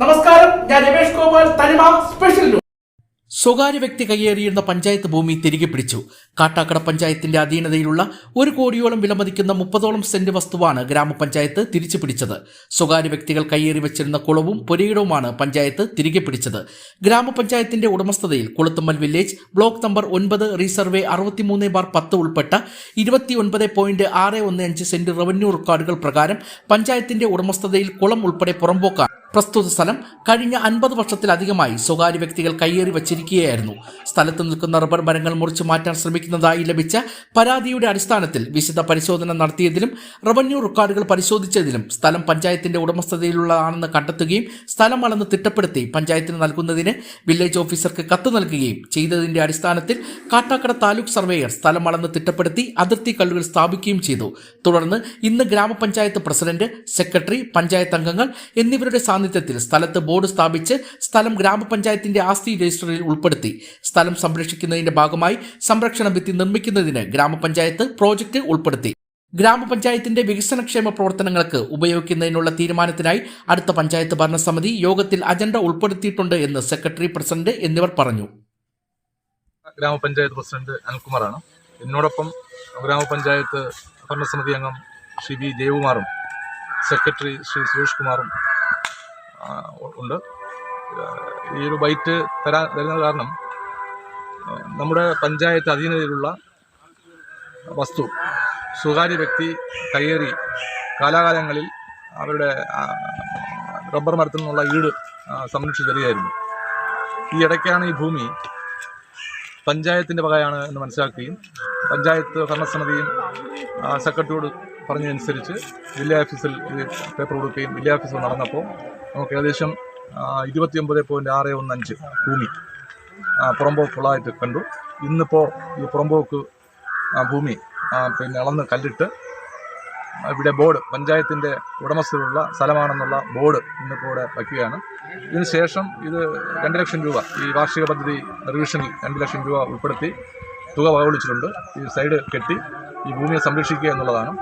നമസ്കാരം. ഞാൻ രമേഷ് ഗോപാൽ തനിമ സ്പെഷ്യൽ സ്വകാര്യ വ്യക്തി കൈയേറിയിരുന്ന പഞ്ചായത്ത് ഭൂമി തിരികെ പിടിച്ചു. കാട്ടാക്കട പഞ്ചായത്തിന്റെ അധീനതയിലുള്ള ഒരു കോടിയോളം വിലമതിക്കുന്ന മുപ്പതോളം സെന്റ് വസ്തുവാണ് ഗ്രാമപഞ്ചായത്ത് തിരിച്ചു പിടിച്ചത്. സ്വകാര്യ വ്യക്തികൾ കയ്യേറി വെച്ചിരുന്ന കുളവും പുരയിടവുമാണ് പഞ്ചായത്ത് തിരികെ പിടിച്ചത്. ഗ്രാമപഞ്ചായത്തിന്റെ ഉടമസ്ഥതയിൽ കുളത്തുമ്മൽ വില്ലേജ് ബ്ലോക്ക് നമ്പർ ഒൻപത് റീസർവേ അറുപത്തിമൂന്ന് ബാർ പത്ത് ഉൾപ്പെട്ട ഇരുപത്തിയൊൻപത് പോയിന്റ് ആറ് ഒന്ന് അഞ്ച് സെന്റ് റവന്യൂ റെക്കോർഡുകൾ പ്രകാരം പഞ്ചായത്തിന്റെ ഉടമസ്ഥതയിൽ കുളം ഉൾപ്പെടെ പുറമ്പോക്കാൻ പ്രസ്തുത സ്ഥലം കഴിഞ്ഞ അൻപത് വർഷത്തിലധികമായി സ്വകാര്യ വ്യക്തികൾ കയ്യേറി വച്ചിരിക്കുകയായിരുന്നു. സ്ഥലത്ത് നിൽക്കുന്ന റബ്ബർ മരങ്ങൾ മുറിച്ചു മാറ്റാൻ ശ്രമിക്കുന്നതായി ലഭിച്ച പരാതിയുടെ അടിസ്ഥാനത്തിൽ വിശദ പരിശോധന നടത്തിയതിലും റവന്യൂ റെക്കോർഡുകൾ പരിശോധിച്ചതിലും സ്ഥലം പഞ്ചായത്തിന്റെ ഉടമസ്ഥതയിലുള്ളതാണെന്ന് കണ്ടെത്തുകയും സ്ഥലം അളന്ന് തിട്ടപ്പെടുത്തി പഞ്ചായത്തിന് നൽകുന്നതിന് വില്ലേജ് ഓഫീസർക്ക് കത്ത് നൽകുകയും ചെയ്തതിന്റെ അടിസ്ഥാനത്തിൽ കാട്ടാക്കട താലൂക്ക് സർവേയർ സ്ഥലം അളന്ന് തിട്ടപ്പെടുത്തി അതിർത്തി കല്ലുകൾ സ്ഥാപിക്കുകയും ചെയ്തു. തുടർന്ന് ഇന്ന് ഗ്രാമപഞ്ചായത്ത് പ്രസിഡന്റ് സെക്രട്ടറി പഞ്ചായത്ത് അംഗങ്ങൾ എന്നിവരുടെ സാന്നിധ്യത്തിൽ സ്ഥലത്ത് ബോർഡ് സ്ഥാപിച്ച് സ്ഥലം ഗ്രാമപഞ്ചായത്തിന്റെ ആസ്തി രജിസ്റ്ററിൽ ഉൾപ്പെടുത്തി. സ്ഥലം സംരക്ഷിക്കുന്നതിന്റെ ഭാഗമായി സംരക്ഷണ ഭിത്തി നിർമ്മിക്കുന്നതിന് ഗ്രാമപഞ്ചായത്ത് പ്രോജക്റ്റ് ഉൾപ്പെടുത്തി. ഗ്രാമപഞ്ചായത്തിന്റെ വികസനക്ഷേമ പ്രവർത്തനങ്ങൾക്ക് ഉപയോഗിക്കുന്നതിനുള്ള തീരുമാനത്തിനായി അടുത്ത പഞ്ചായത്ത് ഭരണസമിതി യോഗത്തിൽ അജണ്ട ഉൾപ്പെടുത്തിയിട്ടുണ്ട് എന്ന് സെക്രട്ടറി പ്രസിഡന്റ് എന്നിവർ പറഞ്ഞു. ഗ്രാമപഞ്ചായത്ത് പ്രസിഡന്റ് അനിൽകുമാറാണ്. എന്നോടൊപ്പം ഗ്രാമപഞ്ചായത്ത് ഭരണസമിതി അംഗം ശ്രീ ബി ദേവുമാറും സെക്രട്ടറി ശ്രീ സുരേഷ് കുമാറും ഉണ്ട്. ഈ ഒരു ബൈറ്റ് തരാ തരുന്നത് കാരണം നമ്മുടെ പഞ്ചായത്ത് അധീനതയിലുള്ള വസ്തു സ്വകാര്യ വ്യക്തി കയ്യേറി കാലാകാലങ്ങളിൽ അവരുടെ റബ്ബർ മരത്തിൽ നിന്നുള്ള ഈട് സംരക്ഷിച്ചെറിയായിരുന്നു ഈ ഇടയ്ക്കാണ് ഈ ഭൂമി പഞ്ചായത്തിന്റെ വകയാണ് എന്ന് മനസ്സിലാക്കുകയും പഞ്ചായത്ത് ഭരണസമിതിയും സെക്രട്ടറിയോട് പറഞ്ഞതനുസരിച്ച് വില്ലേജ് ഓഫീസിൽ പേപ്പർ കൊടുക്കുകയും വില്ലേജ് ഓഫീസിൽ നടന്നപ്പോൾ നമുക്ക് ഏകദേശം ഇരുപത്തിയൊമ്പത് പോയിന്റ് ആറ് ഒന്ന് അഞ്ച് ഭൂമി പുറമ്പോക്കുള്ളതായിട്ട് കണ്ടു. ഇന്നിപ്പോൾ ഈ പുറമ്പോക്ക് ഭൂമി പിന്നെ അളന്ന് കല്ലിട്ട് ഇവിടെ ബോർഡ് പഞ്ചായത്തിന്റെ ഉടമസ്ഥതയിലുള്ള സ്ഥലമാണെന്നുള്ള ബോർഡ് ഇന്നിപ്പോൾ ഇവിടെ വയ്ക്കുകയാണ്. ഇതിന് ശേഷം ഇത് രണ്ട് ലക്ഷം രൂപ ഈ വാർഷിക പദ്ധതി റിവിഷനിൽ രണ്ട് ലക്ഷം രൂപ ഉൾപ്പെടുത്തി തുക വകവിളിച്ചിട്ടുണ്ട്. ഈ സൈഡ് കെട്ടി ഈ ഭൂമിയെ സംരക്ഷിക്കുക എന്നുള്ളതാണ്.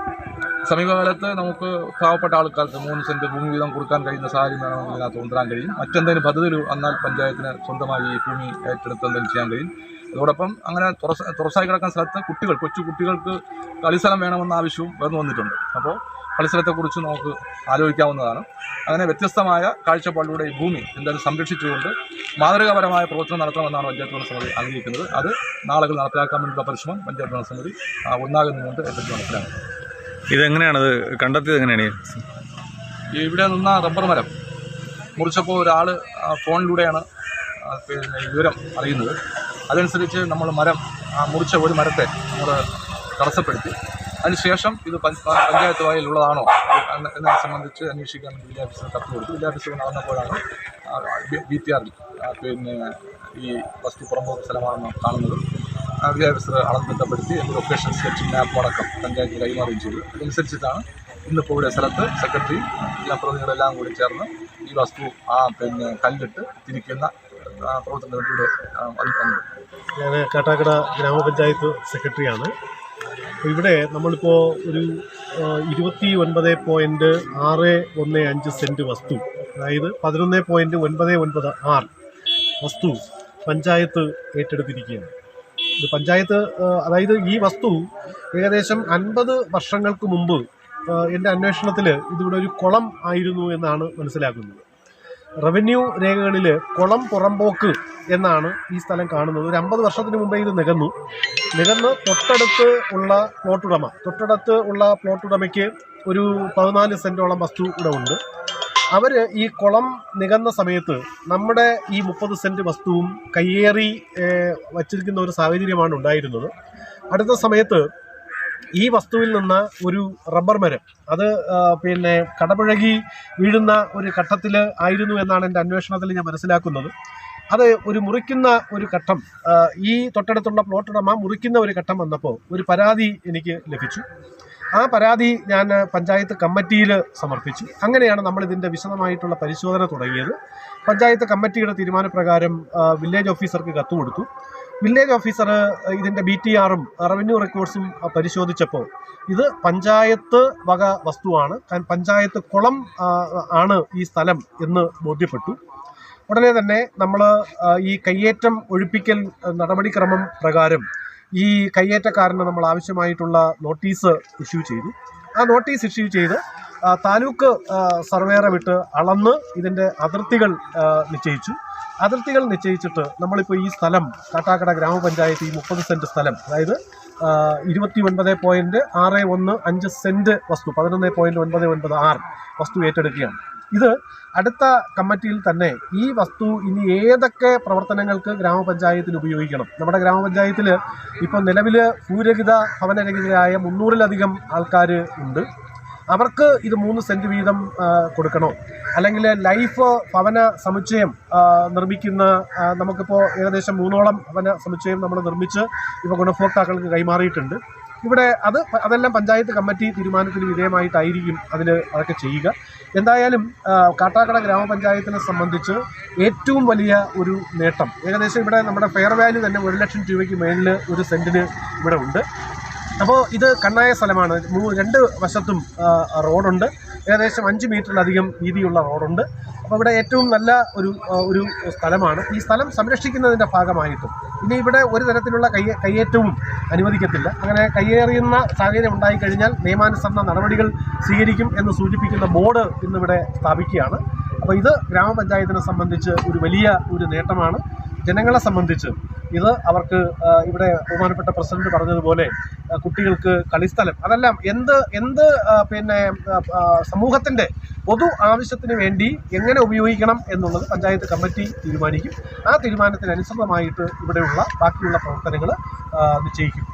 സമീപകാലത്ത് നമുക്ക് പാവപ്പെട്ട ആൾക്കാർക്ക് മൂന്ന് സെന്റ് ഭൂമി വീതം കൊടുക്കാൻ കഴിയുന്ന സാഹചര്യം വേണമെങ്കിൽ ഇതിനകത്ത് കൊണ്ടുവരാൻ കഴിയും. മറ്റെന്തെങ്കിലും പദ്ധതി വന്നാൽ പഞ്ചായത്തിന് സ്വന്തമായി ഈ ഭൂമി ഏറ്റെടുത്ത് എന്തെങ്കിലും ചെയ്യാൻ കഴിയും. അതോടൊപ്പം അങ്ങനെ തുറസ് തുറസായി കിടക്കുന്ന സ്ഥലത്ത് കുട്ടികൾ കൊച്ചു കുട്ടികൾക്ക് കളിസ്ഥലം വേണമെന്ന ആവശ്യവും ഉയർന്നു വന്നിട്ടുണ്ട്. അപ്പോൾ കളിസ്ഥലത്തെക്കുറിച്ച് നമുക്ക് ആലോചിക്കാവുന്നതാണ്. അങ്ങനെ വ്യത്യസ്തമായ കാഴ്ചപ്പാടിലൂടെ ഈ ഭൂമി എന്തായാലും സംരക്ഷിച്ചുകൊണ്ട് മാതൃകാപരമായ പ്രവർത്തനം നടത്തണമെന്നാണ് പഞ്ചായത്ത് ഭരണസമിതി ആഗ്രഹിക്കുന്നത്. അത് നാളുകൾ നടപ്പിലാക്കാൻ വേണ്ടിയുള്ള പരിശ്രമം പഞ്ചായത്ത് ഭരണസമിതി ഒന്നാകുന്നുകൊണ്ട് ഏറ്റെടുത്ത് നടപ്പിലാക്കും ഇതെങ്ങനെയാണത് കണ്ടെത്തിയത് എങ്ങനെയാണ്? ഇവിടെ നിന്ന റബ്ബർ മരം. മുറിച്ചപ്പോൾ ഒരാൾ ഫോണിലൂടെയാണ് പിന്നെ വിവരം അറിയുന്നത്. അതനുസരിച്ച് നമ്മൾ മരം മുറിച്ച ഒരു മരത്തെ നമ്മൾ തടസ്സപ്പെടുത്തി. അതിനുശേഷം ഇത് പഞ്ചായത്ത് വായിലുള്ളതാണോ എന്നെ സംബന്ധിച്ച് അന്വേഷിക്കാൻ വേണ്ടി ഓഫീസർ കത്ത് കൊടുത്തു. ഓഫീസർ നടന്നപ്പോഴാണ് ബി ടി ആറിൽ പിന്നെ ഈ വസ്തു പുറമ്പോ സ്ഥലമാണെന്ന് കാണുന്നത്. ആ വില്ലേജ് ഓഫീസർ അളന്ന് ബന്ധപ്പെടുത്തി ലൊക്കേഷൻ സ്കെച്ച് മാപ്പ് അടക്കം പഞ്ചായത്ത് കൈമാറുകയും ചെയ്തു. അതനുസരിച്ചിട്ടാണ് ഇന്നിപ്പോൾ ഇവിടെ സ്ഥലത്ത് സെക്രട്ടറി ജനപ്രതിനിധികളെല്ലാം കൂടി ചേർന്ന് ഈ വസ്തു ആ പിന്നെ കല്ലിട്ട് തിരിക്കുന്ന അത് വന്നത് ഞാൻ കാട്ടാക്കട ഗ്രാമപഞ്ചായത്ത് സെക്രട്ടറിയാണ് അപ്പോൾ ഇവിടെ നമ്മളിപ്പോൾ ഒരു ഇരുപത്തി ഒൻപത് പോയിന്റ് ആറ് ഒന്ന് അഞ്ച് സെന്റ് വസ്തു അതായത് പതിനൊന്ന് പോയിന്റ് ഒൻപത് ഒൻപത് ആറ് വസ്തു പഞ്ചായത്ത് ഏറ്റെടുത്തിരിക്കുകയാണ്. ഇത് പഞ്ചായത്ത് അതായത് ഈ വസ്തു ഏകദേശം അൻപത് വർഷങ്ങൾക്ക് മുമ്പ് എന്റെ അന്വേഷണത്തിൽ ഇതിവിടെ ഒരു കുളം ആയിരുന്നു എന്നാണ് മനസ്സിലാക്കുന്നത്. റവന്യൂ രേഖകളിൽ കുളം പുറമ്പോക്ക് എന്നാണ് ഈ സ്ഥലം കാണുന്നത്. ഒരു അമ്പത് വർഷത്തിന് മുമ്പേ ഇത് നികന്നു. നികന്ന് തൊട്ടടുത്ത് ഉള്ള പ്ലോട്ടുടമ തൊട്ടടുത്ത് ഉള്ള പ്ലോട്ടുടമയ്ക്ക് ഒരു പതിനാല് സെന്റോളം വസ്തു ഇവിടെ ഉണ്ട്. അവർ ഈ കുളം നികന്ന സമയത്ത് നമ്മുടെ ഈ മുപ്പത് സെന്റ് വസ്തുവും കയ്യേറി വച്ചിരിക്കുന്ന ഒരു സാഹചര്യമാണ് ഉണ്ടായിരുന്നത്. അടുത്ത സമയത്ത് ഈ വസ്തുവിൽ നിന്ന് ഒരു റബ്ബർ മരം അത് പിന്നെ കടപുഴകി വീഴുന്ന ഒരു ഘട്ടത്തിൽ ആയിരുന്നു എന്നാണ് എന്റെ അന്വേഷണത്തിൽ ഞാൻ മനസ്സിലാക്കുന്നത്. അത് ഒരു മുറിക്കുന്ന ഒരു ഘട്ടം ഈ തൊട്ടടുത്തുള്ള പ്ലോട്ടുടമ മുറിക്കുന്ന ഒരു ഘട്ടം വന്നപ്പോൾ ഒരു പരാതി എനിക്ക് ലഭിച്ചു. ആ പരാതി ഞാൻ പഞ്ചായത്ത് കമ്മിറ്റിയിൽ സമർപ്പിച്ചു. അങ്ങനെയാണ് നമ്മൾ ഇതിന്റെ വിശദമായിട്ടുള്ള പരിശോധന തുടങ്ങിയത്. പഞ്ചായത്ത് കമ്മിറ്റിയുടെ തീരുമാനപ്രകാരം വില്ലേജ് ഓഫീസർക്ക് കത്ത് കൊടുത്തു. വില്ലേജ് ഓഫീസർ ഇതിന്റെ ബി ടി ആറും റവന്യൂ റെക്കോർഡ്സും പരിശോധിച്ചപ്പോൾ ഇത് പഞ്ചായത്ത് വക വസ്തുവാണ്. പഞ്ചായത്ത് കുളം ആണ് ഈ സ്ഥലം എന്ന് ബോധ്യപ്പെട്ടു. ഉടനെ തന്നെ നമ്മൾ ഈ കയ്യേറ്റം ഒഴിപ്പിക്കൽ നടപടിക്രമം പ്രകാരം ഈ കയ്യേറ്റക്കാരന് നമ്മൾ ആവശ്യമായിട്ടുള്ള നോട്ടീസ് ഇഷ്യൂ ചെയ്തു. ആ നോട്ടീസ് ഇഷ്യൂ ചെയ്ത് താലൂക്ക് സർവേറെ വിട്ട് അളന്ന് ഇതിന്റെ അതിർത്തികൾ നിശ്ചയിച്ചു. അതിർത്തികൾ നിശ്ചയിച്ചിട്ട് നമ്മളിപ്പോൾ ഈ സ്ഥലം കാട്ടാക്കട ഗ്രാമപഞ്ചായത്ത് ഈ മുപ്പത് സെന്റ് സ്ഥലം അതായത് ഇരുപത്തി ഒൻപത് പോയിന്റ് ആറ് ഒന്ന് അഞ്ച് സെന്റ് വസ്തു പതിനൊന്ന് പോയിന്റ് ഒൻപത് ഒൻപത് ആറ് വസ്തു ഏറ്റെടുക്കുകയാണ്. ഇത് അടുത്ത കമ്മിറ്റിയിൽ തന്നെ ഈ വസ്തു ഇനി ഏതൊക്കെ പ്രവർത്തനങ്ങൾക്ക് ഗ്രാമപഞ്ചായത്തിൽ ഉപയോഗിക്കണം? നമ്മുടെ ഗ്രാമപഞ്ചായത്തിൽ ഇപ്പോൾ നിലവിൽ ഭൂരഹിത ഭവനരഹിതരായ മുന്നൂറിലധികം ആൾക്കാർ ഉണ്ട്. അവർക്ക് ഇത് മൂന്ന് സെന്റ് വീതം കൊടുക്കണോ? അല്ലെങ്കിൽ ലൈഫ് ഭവന സമുച്ചയം നിർമ്മിക്കുന്ന നമുക്കിപ്പോൾ ഏകദേശം മൂന്നോളം ഭവന സമുച്ചയം നമ്മൾ നിർമ്മിച്ച് ഇപ്പോൾ ഗുണഭോക്താക്കൾക്ക് കൈമാറിയിട്ടുണ്ട്. ഇവിടെ അത് അതെല്ലാം പഞ്ചായത്ത് കമ്മിറ്റി തീരുമാനത്തിന് വിധേയമായിട്ടായിരിക്കും അതിൽ അതൊക്കെ ചെയ്യുക. എന്തായാലും കാട്ടാക്കട ഗ്രാമപഞ്ചായത്തിനെ സംബന്ധിച്ച് ഏറ്റവും വലിയ ഒരു നേട്ടം. ഏകദേശം ഇവിടെ നമ്മുടെ ഫെയർ വാല്യൂ തന്നെ ഒരു ലക്ഷം രൂപയ്ക്ക് മേളിൽ ഒരു സെന്റിന് ഇവിടെ ഉണ്ട്. അപ്പോൾ ഇത് കണ്ണായ സ്ഥലമാണ്. രണ്ട് വശത്തും റോഡുണ്ട്. ഏകദേശം അഞ്ച് മീറ്ററിലധികം വീതിയുള്ള റോഡുണ്ട്. അപ്പോൾ ഇവിടെ ഏറ്റവും നല്ല ഒരു ഒരു സ്ഥലമാണ്. ഈ സ്ഥലം സംരക്ഷിക്കുന്നതിന്റെ ഭാഗമായിട്ടും ഇനി ഇവിടെ ഒരു തരത്തിലുള്ള കയ്യേ കയ്യേറ്റവും അനുവദിക്കത്തില്ല. അങ്ങനെ കയ്യേറിയുന്ന സാഹചര്യം ഉണ്ടായിക്കഴിഞ്ഞാൽ നിയമാനുസരണ നടപടികൾ സ്വീകരിക്കും എന്ന് സൂചിപ്പിക്കുന്ന ബോർഡ് ഇന്നിവിടെ സ്ഥാപിക്കുകയാണ്. അപ്പോൾ ഇത് ഗ്രാമപഞ്ചായത്തിനെ സംബന്ധിച്ച് ഒരു വലിയ ഒരു നേട്ടമാണ്. ജനങ്ങളെ സംബന്ധിച്ച് ഇത് അവർക്ക് ഇവിടെ ബഹുമാനപ്പെട്ട പ്രസിഡന്റ് പറഞ്ഞതുപോലെ കുട്ടികൾക്ക് കളിസ്ഥലം. അതെല്ലാം എന്ത് എന്ത് പിന്നെ സമൂഹത്തിന്റെ പൊതു ആവശ്യത്തിന് വേണ്ടി എങ്ങനെ ഉപയോഗിക്കണം എന്നുള്ളത് പഞ്ചായത്ത് കമ്മിറ്റി തീരുമാനിക്കും. ആ തീരുമാനത്തിനനുസൃതമായിട്ട് ഇവിടെയുള്ള ബാക്കിയുള്ള പ്രവർത്തനങ്ങൾ നിശ്ചയിക്കും.